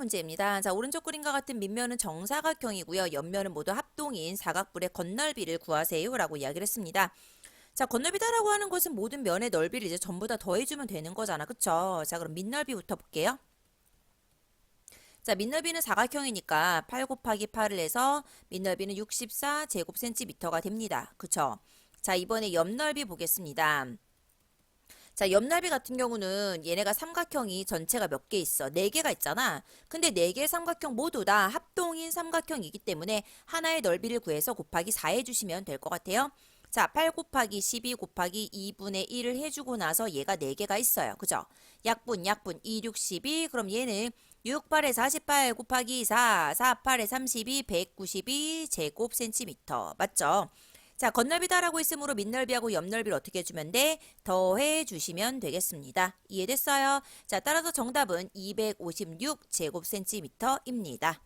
문제입니다. 자, 오른쪽 그림과 같은 밑면은 정사각형이고요. 옆면은 모두 합동인 사각뿔의 건널비를 구하세요라고 이야기를 했습니다. 자, 건널비다라고 하는 것은 모든 면의 넓이를 이제 전부 다 더해주면 되는 거잖아. 그쵸? 자, 그럼 밑넓이부터 볼게요. 자, 밑넓이는 사각형이니까 8 곱하기 8을 해서 밑넓이는 64 제곱센티미터가 됩니다. 그쵸? 자, 이번에 옆넓이 보겠습니다. 자, 옆넓이 같은 경우는 얘네가 삼각형이 전체가 몇 개 있어? 네 개가 있잖아. 근데 네 개의 삼각형 모두 다 합동인 삼각형이기 때문에 하나의 넓이를 구해서 곱하기 4 해주시면 될 것 같아요. 자, 8 곱하기 12 곱하기 2분의 1을 해주고 나서 얘가 4개가 있어요. 그죠? 약분, 약분, 2, 6, 12. 그럼 얘는 6, 8에 48 곱하기 4, 4, 8에 32, 192 제곱 센티미터. 맞죠? 자, 건널비다라고 있으므로 밑넓이하고 옆넓이를 어떻게 해주면 돼? 더해 주시면 되겠습니다. 이해됐어요? 자, 따라서 정답은 256 제곱 센티미터입니다.